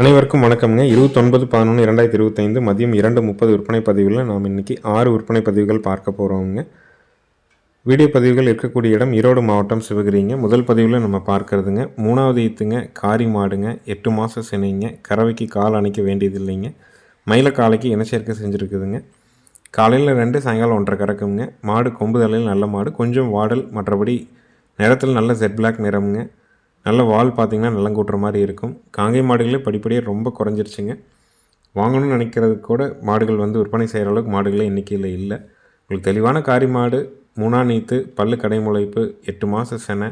அனைவருக்கும் வணக்கம்ங்க. இருபத்தொன்பது பதினொன்று இரண்டாயிரத்தி இருபத்தைந்து மதியம் இரண்டு முப்பது விற்பனை பதிவில் நாம் இன்றைக்கி ஆறு விற்பனை பதிவுகள் பார்க்க போகிறோங்க வீடியோ பதிவுகள் இருக்கக்கூடிய இடம் ஈரோடு மாவட்டம் சிவகிரிங்க. முதல் பதிவில் நம்ம பார்க்கறதுங்க. மூணாவது ஈத்துங்க காரி மாடுங்க. எட்டு மாதம் சினைங்க. கறவைக்கு கால் அணைக்க வேண்டியது இல்லைங்க மயில காலைக்கு இனச்சேர்க்கை செஞ்சுருக்குதுங்க. காலையில் ரெண்டு சாயங்காலம் ஒன்றரை கறக்குங்க. மாடு கொம்பு தலையில் நல்ல மாடு. கொஞ்சம் வாடல் மற்றபடி நிறத்தில் நல்ல ஜெட் பிளாக் நிறமுங்க. நல்ல வால் பார்த்தீங்கன்னா நிலங்கூட்டுற மாதிரி இருக்கும். காங்கை மாடுகளே படிப்படியாக ரொம்ப குறைஞ்சிருச்சுங்க. வாங்கணும்னு நினைக்கிறது கூட மாடுகள் வந்து விற்பனை செய்கிற அளவுக்கு மாடுகளே எண்ணிக்கையில் இல்லை. உங்களுக்கு தெளிவான காரி மாடு மூணா நீத்து பல்லு கடை முளைப்பு எட்டு மாத செனை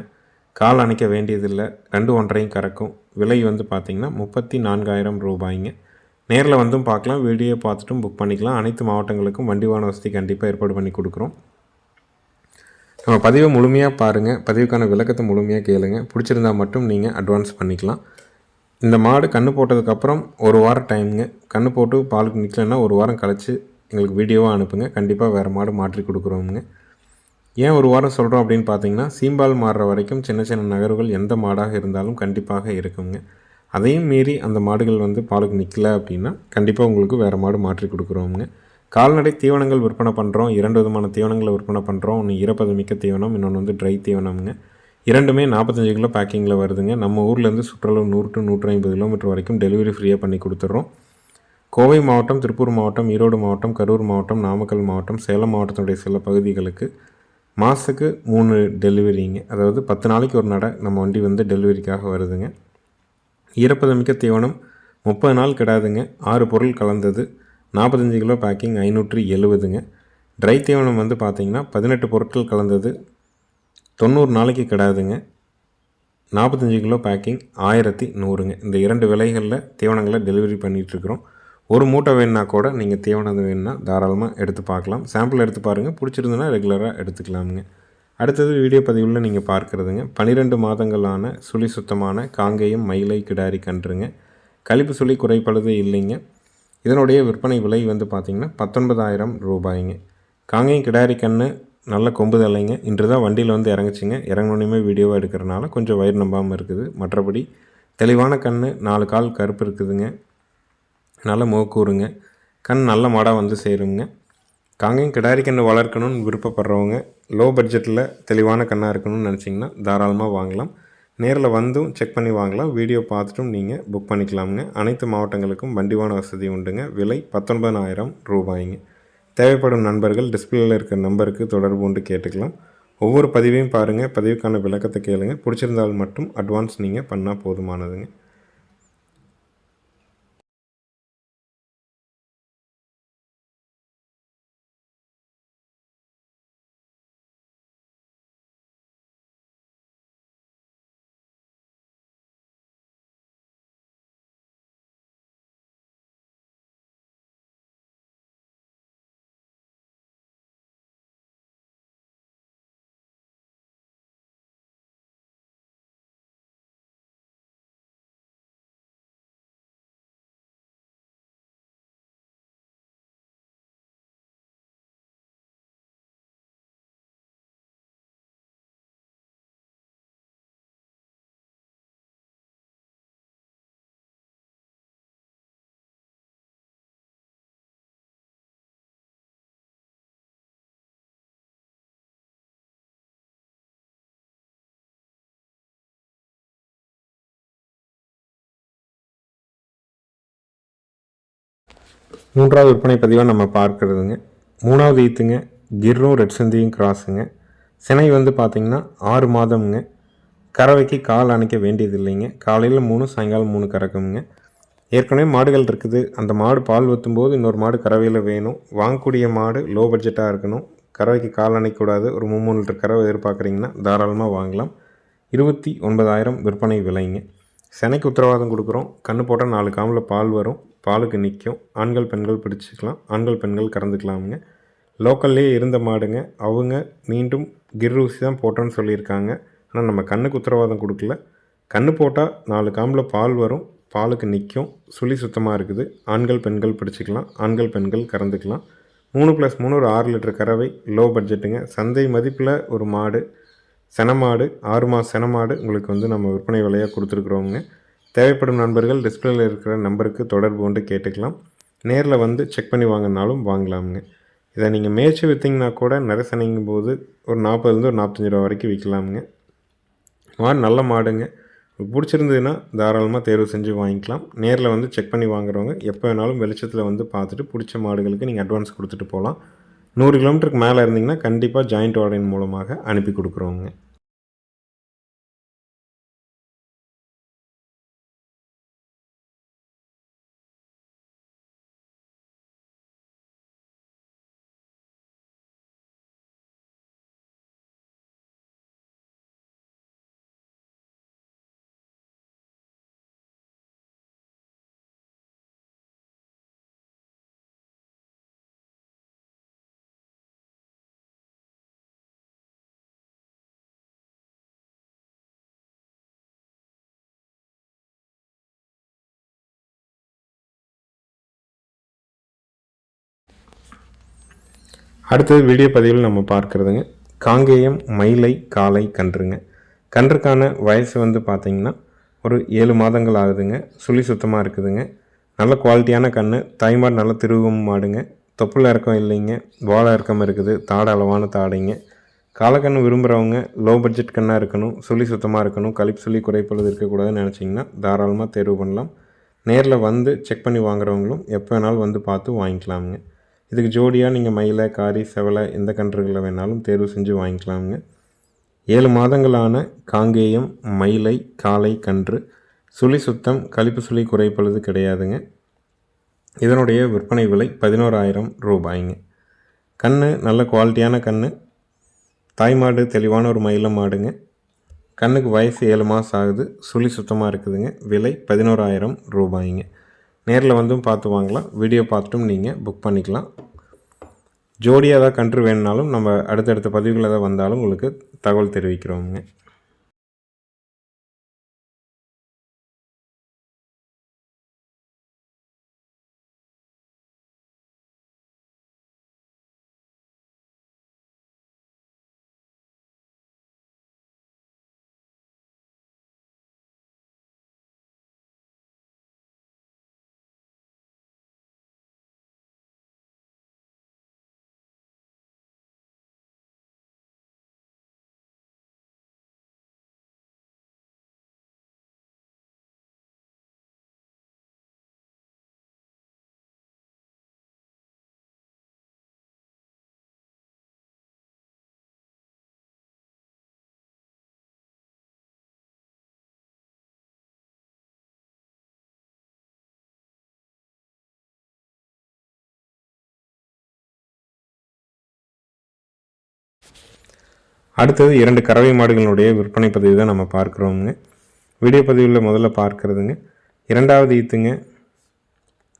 கால் அணைக்க வேண்டியதில்லை ரெண்டு ஒன்றையும் கறக்கும். விலை வந்து பார்த்திங்கன்னா முப்பத்தி நான்காயிரம் ரூபாய்ங்க. நேரில் வந்தும் பார்க்கலாம் வீடியோ பார்த்துட்டும் புக் பண்ணிக்கலாம். அனைத்து மாவட்டங்களுக்கும் வண்டி வாகன வசதி கண்டிப்பாக ஏற்பாடு பண்ணி கொடுக்குறோம். நம்ம பதிவை முழுமையாக பாருங்கள் பதிவுக்கான விளக்கத்தை முழுமையாக கேளுங்க. பிடிச்சிருந்தா மட்டும் நீங்கள் அட்வான்ஸ் பண்ணிக்கலாம். இந்த மாடு கன்று போட்டதுக்கப்புறம் ஒரு வாரம் டைமுங்க கன்று போட்டு பாலுக்கு நிற்கலன்னா ஒரு வாரம் கழித்து எங்களுக்கு வீடியோவாக அனுப்புங்க. கண்டிப்பாக வேறு மாடு மாற்றி கொடுக்குறோமுங்க. ஏன் ஒரு வாரம் சொல்கிறோம் அப்படின்னு பார்த்தீங்கன்னா சீம்பால் மாறுற வரைக்கும் சின்ன சின்ன நகர்வுகள் எந்த மாடாக இருந்தாலும் கண்டிப்பாக இருக்குங்க. அதையும் மீறி அந்த மாடுகள் வந்து பாலுக்கு நிற்கல அப்படின்னா கண்டிப்பாக உங்களுக்கு வேறு மாடு மாற்றி கொடுக்குறோமுங்க. கால்நடை தீவனங்கள் விற்பனை பண்ணுறோம் இரண்டு விதமான தீவனங்களை விற்பனை பண்ணுறோம் ஒன்று ஈரப்பதமிக்க தீவனம் இன்னொன்று வந்து ட்ரை தீவனம்ங்க. இரண்டுமே நாற்பத்தஞ்சு கிலோ பேக்கிங்கில் வருதுங்க. நம்ம ஊர்லேருந்து சுற்றளவு நூறு டு நூற்றி ஐம்பது கிலோமீட்டர் வரைக்கும் டெலிவரி ஃப்ரீயாக பண்ணி கொடுத்துட்றோம் கோவை மாவட்டம் திருப்பூர் மாவட்டம் ஈரோடு மாவட்டம் கரூர் மாவட்டம் நாமக்கல் மாவட்டம் சேலம் மாவட்டத்தினுடைய சில பகுதிகளுக்கு மாதத்துக்கு மூணு டெலிவரிங்க அதாவது பத்து நாளைக்கு ஒரு நடை நம்ம வண்டி வந்து டெலிவரிக்காக வருதுங்க. ஈரப்பதமிக்க தீவனம் முப்பது நாள் கிடாதுங்க. ஆறு பொருள் கலந்தது. நாற்பத்தஞ்சு கிலோ பேக்கிங் ஐநூற்றி எழுபதுங்க. ட்ரை தீவனம் வந்து பார்த்திங்கன்னா பதினெட்டு பொருட்கள் கலந்தது. தொண்ணூறு நாளைக்கு கிடாதுங்க. நாற்பத்தஞ்சு கிலோ பேக்கிங் ஆயிரத்தி நூறுங்க. இந்த இரண்டு விலைகளில் தீவனங்களை டெலிவரி பண்ணிகிட்ருக்குறோம் ஒரு மூட்டை வேணுன்னா கூட நீங்கள் தீவனம் வேணுன்னா தாராளமாக எடுத்து பார்க்கலாம். சாம்பிள் எடுத்து பாருங்கள் பிடிச்சிருந்துன்னா ரெகுலராக எடுத்துக்கலாமுங்க. அடுத்தது வீடியோ பதிவில் நீங்கள் பார்க்குறதுங்க. பன்னிரெண்டு மாதங்களான சுழி சுத்தமான காங்கேயம் மயிலை கிடாரி கன்றுங்க. கழிப்பு சுழி குறைப்பழுது இல்லைங்க. இதனுடைய விற்பனை விலை வந்து பார்த்திங்கன்னா பத்தொன்பதாயிரம் ரூபாய்ங்க. காங்கேயம் கிடாரி கன்று நல்ல கொம்பு தலைங்க. இன்று தான் வண்டியில் வந்து இறங்குச்சிங்க. இறங்கினோடனே வீடியோவாக எடுக்கிறனால கொஞ்சம் வயிறு நம்பாமல் இருக்குது. மற்றபடி தெளிவான கண் நாலு கால் கருப்பு இருக்குதுங்க. நல்ல மோக்கூறுங்க கண் நல்ல மாடாக வந்து சேருங்க. காங்கேயம் கிடாரி கன்று வளர்க்கணும்னு விருப்பப்படுறவங்க லோ பட்ஜெட்டில் தெளிவான கண்ணாக இருக்கணும்னு நினச்சிங்கன்னா தாராளமாக வாங்கலாம். நேரில் வந்தும் செக் பண்ணி வாங்கலாம். வீடியோ பார்த்துட்டும் நீங்கள் புக் பண்ணிக்கலாமுங்க. அனைத்து மாவட்டங்களுக்கும் வண்டிவான வசதி உண்டுங்க. விலை பத்தொன்பதாயிரம் ரூபாய்ங்க. தேவைப்படும் நண்பர்கள் டிஸ்பிளேயில் இருக்கிற நம்பருக்கு தொடர்பு கொண்டு கேட்டுக்கலாம். ஒவ்வொரு பதிவையும் பாருங்கள் பதிவுக்கான விளக்கத்தை கேளுங்க. பிடிச்சிருந்தால் மட்டும் அட்வான்ஸ் நீங்கள் பண்ணால் போதுமானதுங்க. மூன்றாவது விற்பனை பதிவாக நம்ம பார்க்குறதுங்க. மூணாவது ஈத்துங்க கிர்ரும் ரெட் சந்தியும் கிராஸுங்க. சினை வந்து பார்த்திங்கன்னா ஆறு மாதம்ங்க. கறவைக்கு கால் அணைக்க வேண்டியது இல்லைங்க காலையில் மூணு சாயங்காலம் மூணு கறக்குங்க. ஏற்கனவே மாடுகள் இருக்குது. அந்த மாடு பால் ஊற்றும்போது இன்னொரு மாடு கறவையில் வேணும். வாங்கக்கூடிய மாடு லோ பட்ஜெட்டாக இருக்கணும். கறவைக்கு கால் அணைக்கூடாது ஒரு மூணு லிட்டர் கறவை எதிர்பார்க்குறீங்கன்னா தாராளமாக வாங்கலாம். இருபத்தி ஒன்பதாயிரம் விற்பனை விலைங்க. செனைக்கு உத்தரவாதம் கொடுக்குறோம். கண்ணு போட்டால் நாலு காமில் பால் வரும். பாலுக்கு நிற்கும் ஆண்கள் பெண்கள் பிடிச்சிக்கலாம். ஆண்கள் பெண்கள் கறந்துக்கலாமுங்க. லோக்கல்லே இருந்த மாடுங்க. அவங்க மீண்டும் கிர்ரூசி தான் போட்டோன்னு சொல்லியிருக்காங்க. ஆனால் நம்ம கண்ணுக்கு உத்தரவாதம் கொடுக்கல. கண்ணு போட்டால் நாலு காம்பில் பால் வரும். பாலுக்கு நிற்கும் சுழி சுத்தமாக இருக்குது. ஆண்கள் பெண்கள் பிடிச்சிக்கலாம். ஆண்கள் பெண்கள் கறந்துக்கலாம். மூணு ப்ளஸ் மூணு ஒரு ஆறு லிட்டர் கறவை. லோ பட்ஜெட்டுங்க சந்தை மதிப்பில் ஒரு மாடு. செனமாடு ஆறு மாத செனமாடு உங்களுக்கு வந்து நம்ம விற்பனை விலையாக கொடுத்துருக்குறோங்க. தேவைப்படும் நண்பர்கள் டிஸ்பிளேல இருக்கிற நம்பருக்கு தொடர்பு கொண்டு கேட்டுக்கலாம். நேரில் வந்து செக் பண்ணி வாங்கினாலும் வாங்கலாமுங்க. இதை நீங்கள் மேய்ச்சி விற்றீங்கன்னா கூட நரசனைங்கும் போது ஒரு நாற்பதுலேருந்து ஒரு நாற்பத்தஞ்சு ரூபா வரைக்கும் விற்கலாமுங்க. மாடு நல்ல மாடுங்க. உங்களுக்கு பிடிச்சிருந்ததுன்னா தாராளமாக தேர்வு செஞ்சு வாங்கிக்கலாம். நேரில் வந்து செக் பண்ணி வாங்குறவங்க எப்போ வேணாலும் வெளிச்சத்தில் வந்து பார்த்துட்டு பிடிச்ச மாடுகளுக்கு நீங்கள் அட்வான்ஸ் கொடுத்துட்டு போகலாம். நூறு கிலோமீட்டருக்கு மேலே இருந்தீங்கன்னா கண்டிப்பாக ஜாயிண்ட் ஆர்டரின் மூலமாக அனுப்பி கொடுக்குறோங்க அடுத்தது வீடியோ பதிவில் நம்ம பார்க்குறதுங்க. காங்கேயம் மயிலை காலை கன்றுங்க. கன்றுக்கான வயசு வந்து பார்த்திங்கன்னா ஒரு ஏழு மாதங்கள் ஆகுதுங்க. சுழி சுத்தமாக இருக்குதுங்க. நல்ல குவாலிட்டியான கன்று தாய்மாடு நல்ல திருவும் மாடுங்க. தொப்புள் இறக்கம் இல்லைங்க. வாழை இறக்கம் இருக்குது. தாடை அளவான தாடைங்க. காலக்கன்று விரும்புகிறவங்க லோ பட்ஜெட் கண்ணாக இருக்கணும். சுழி சுத்தமாக இருக்கணும். கழிப்பு சுழி குறைப்பொழுது இருக்கக்கூடாதுன்னு நினச்சிங்கன்னா தாராளமாக தேர்வு பண்ணலாம். நேரில் வந்து செக் பண்ணி வாங்குறவங்களும் எப்போ வேணாலும் வந்து பார்த்து வாங்கிக்கலாமுங்க. இதுக்கு ஜோடியாக நீங்கள் மயிலை காரி செவலை எந்த கன்றுகளை வேணாலும் தேர்வு செஞ்சு வாங்கிக்கலாமுங்க. ஏழு மாதங்களான காங்கேயம் மயிலை காலை கன்று சுழி சுத்தம் கழிப்பு சுழி குறைப்பொழுது கிடையாதுங்க. இதனுடைய விற்பனை விலை பதினோராயிரம் ரூபாய்ங்க. கன்று நல்ல குவாலிட்டியான கன்று தாய்மாடு தெளிவான ஒரு மயில மாடுங்க. கண்ணுக்கு வயசு ஏழு மாதம் ஆகுது. சுழி சுத்தமாக இருக்குதுங்க. விலை பதினோராயிரம் ரூபாய்ங்க. நேரில் வந்தும் பார்த்து வாங்கலாம். வீடியோ பார்த்துட்டும் நீங்கள் புக் பண்ணிக்கலாம். ஜோடியாக தான் கன்று வேணுனாலும் நம்ம அடுத்தடுத்த பதிவுகளில் தான் வந்தாலும் உங்களுக்கு தகவல் தெரிவிக்கிறோங்க அடுத்தது இரண்டு கறவை மாடுகளுடைய விற்பனை பதிவு தான் நம்ம பார்க்குறோமுங்க. வீடியோ பதிவில் முதல்ல பார்க்குறதுங்க. இரண்டாவது ஈத்துங்க.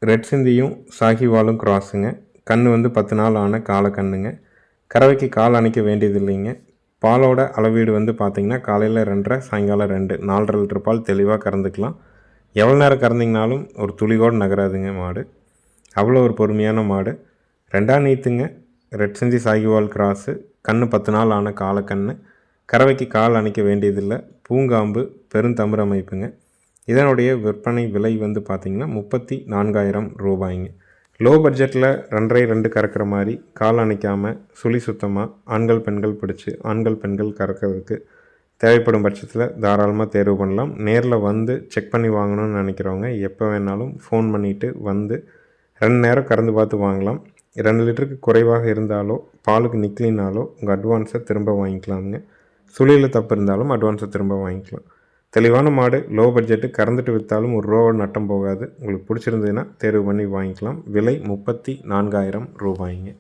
ரெட் சிந்தியும் சாகிவாலும் கிராஸுங்க கண் வந்து பத்து நாள் ஆன காலை கண்ணுங்க. கறவைக்கு கால் அணைக்க வேண்டியது இல்லைங்க பாலோட அளவீடு வந்து பார்த்திங்கன்னா காலையில் ரெண்டரை சாயங்காலம் ரெண்டு. நாலரை லிட்டர் பால் தெளிவாக கறந்துக்கலாம். எவ்வளோ நேரம் கறந்திங்கனாலும் ஒரு துளிகோடு நகராதுங்க மாடு. அவ்வளோ ஒரு பொறுமையான மாடு. ரெண்டாம் நீத்துங்க ரெட் சிந்தி சாகிவால் கிராஸு கண்ணு பத்து நாள் ஆன காலக்கண்ணு. கறவைக்கு கால் அணைக்க வேண்டியதில்லை. பூங்காம்பு பெருந்தமிர அமைப்புங்க. இதனுடைய விற்பனை விலை வந்து பார்த்திங்கன்னா முப்பத்தி நான்காயிரம் ரூபாய்ங்க. லோ பட்ஜெட்டில் ரெண்டரை ரெண்டு கறக்கிற மாதிரி கால் அணைக்காமல் சுழி சுத்தமாக ஆண்கள் பெண்கள் பிடிச்சி ஆண்கள் பெண்கள் கறக்கிறதுக்கு தேவைப்படும் பட்சத்தில் தாராளமாக தேர்வு பண்ணலாம். நேரில் வந்து செக் பண்ணி வாங்கணும்னு நினைக்கிறவங்க எப்போ வேணாலும் ஃபோன் பண்ணிவிட்டு வந்து ரெண்டு நேரம் கறந்து பார்த்து வாங்கலாம். ரெண்டு லிட்டருக்கு குறைவாக இருந்தாலோ பாலுக்கு நிற்கலினாலோ உங்கள் அட்வான்ஸை திரும்ப வாங்கிக்கலாமுங்க. சுழியில் தப்பு இருந்தாலும் அட்வான்ஸை திரும்ப வாங்கிக்கலாம். தெளிவான மாடு லோ பட்ஜெட்டு கறந்துட்டு விற்றாலும் ஒரு ரூபா நட்டம் போகாது. உங்களுக்கு பிடிச்சிருந்ததுன்னா தேர்வு பண்ணி வாங்கிக்கலாம். விலை முப்பத்தி நான்காயிரம் ரூபாய்ங்க.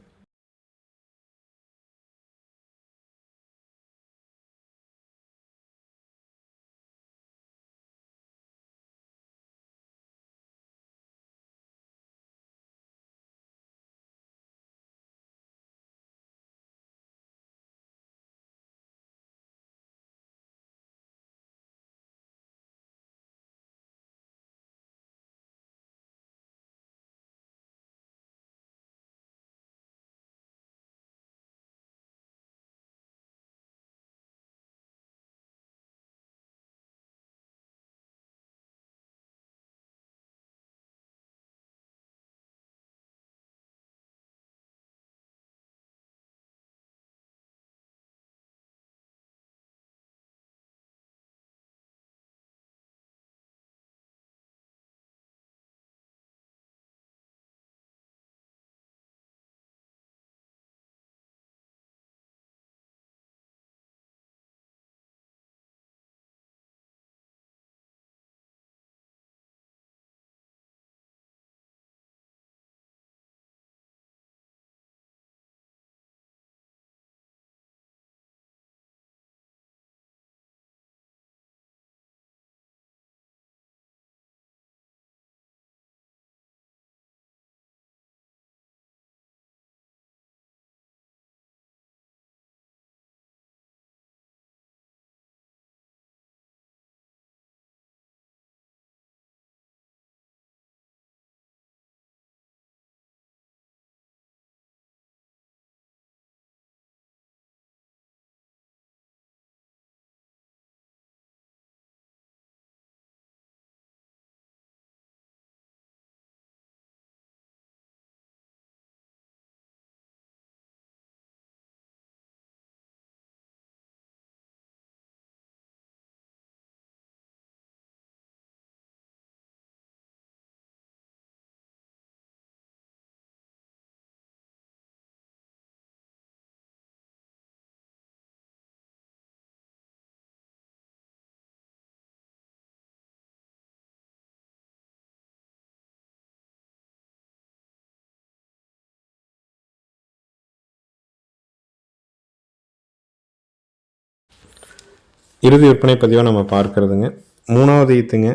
இறுதி விற்பனை பதிவாக நம்ம பார்க்குறதுங்க. மூணாவது ஈத்துங்க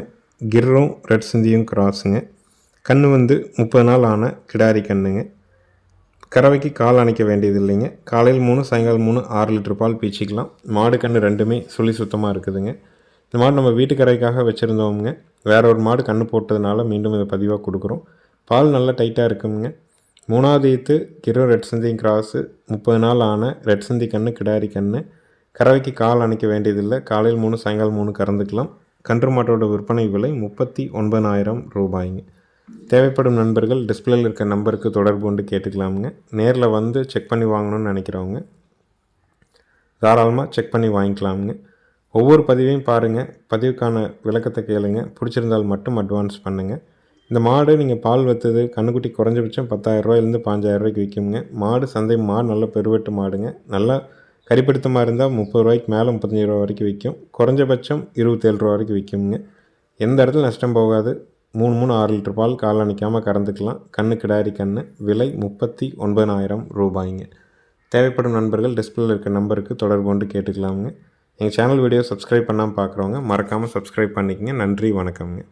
கிர்ரும் ரெட் சிந்தியும் கிராஸுங்க. கன்று வந்து முப்பது நாள் ஆன கிடாரி கண்ணுங்க. கறவைக்கு கால் அணைக்க வேண்டியது இல்லைங்க. காலையில் மூணு சாயங்காலம் மூணு ஆறு லிட்டர் பால் பீச்சிக்கலாம். மாடு கன்று ரெண்டுமே சுழி சுத்தமாக இருக்குதுங்க. இந்த மாடு நம்ம வீட்டு கறவைக்காக வச்சுருந்தோமுங்க. வேற ஒரு மாடு கன்று போட்டதுனால மீண்டும் இதை பதிவாக கொடுக்குறோம். பால் நல்லா டைட்டாக இருக்குங்க. மூணாவது ஈத்து கிரோ ரெட் சிந்தி கிராஸு. முப்பது நாள் ஆன ரெட் சிந்தி கன்று கிடாரி கன்று கறவைக்கு கால் அணைக்க வேண்டியதில்லை. காலையில் மூணு சாயங்காலம் மூணு கறந்துக்கலாம். கன்று மாட்டோட விற்பனை விலை முப்பத்தி ஒன்பதாயிரம் ரூபாய்ங்க. தேவைப்படும் நண்பர்கள் டிஸ்பிளேல இருக்க நம்பருக்கு தொடர்பு கொண்டு கேட்டுக்கலாமுங்க. நேரில் வந்து செக் பண்ணி வாங்கணும்னு நினைக்கிறவங்க தாராளமாக செக் பண்ணி வாங்கிக்கலாமுங்க. ஒவ்வொரு பதிவையும் பாருங்கள் பதிவுக்கான விளக்கத்தை கேளுங்க. பிடிச்சிருந்தால் மட்டும் அட்வான்ஸ் பண்ணுங்கள் இந்த மாடு நீங்கள் பால் வத்தது கண்ணுக்குட்டி குறைஞ்சபட்சம் பத்தாயிரரூவாயிலேருந்து பாஞ்சாயிரரூவாய்க்கு விற்குங்க மாடு சந்தை மாடு நல்ல பெருவெட்டு மாடுங்க. நல்லா கறிப்பிடித்தமாக இருந்தால் முப்பது ரூபாய்க்கு மேலே முப்பத்தஞ்சு ரூபா வரைக்கும் விற்கும் குறைஞ்சபட்சம் இருபத்தேழு ரூபா வரைக்கும் விற்குங்க எந்த இடத்துல நஷ்டம் போகாது. மூணு மூணு ஆறு லிட்டர் பால் கால் அணைக்காமல் கறந்துக்கலாம். கண்ணு கிடாரி கண்ணு. விலை முப்பத்தி ஒன்பதாயிரம் ரூபாய்ங்க. தேவைப்படும் நண்பர்கள் டிஸ்பிளேல இருக்க நம்பருக்கு தொடர்பு கொண்டு கேட்டுக்கலாமுங்க. எங்கள் சேனல் வீடியோ சப்ஸ்கிரைப் பண்ணாமல் பார்க்குறவங்க மறக்காமல் சப்ஸ்கிரைப் பண்ணிக்கங்க. நன்றி வணக்கம்ங்க.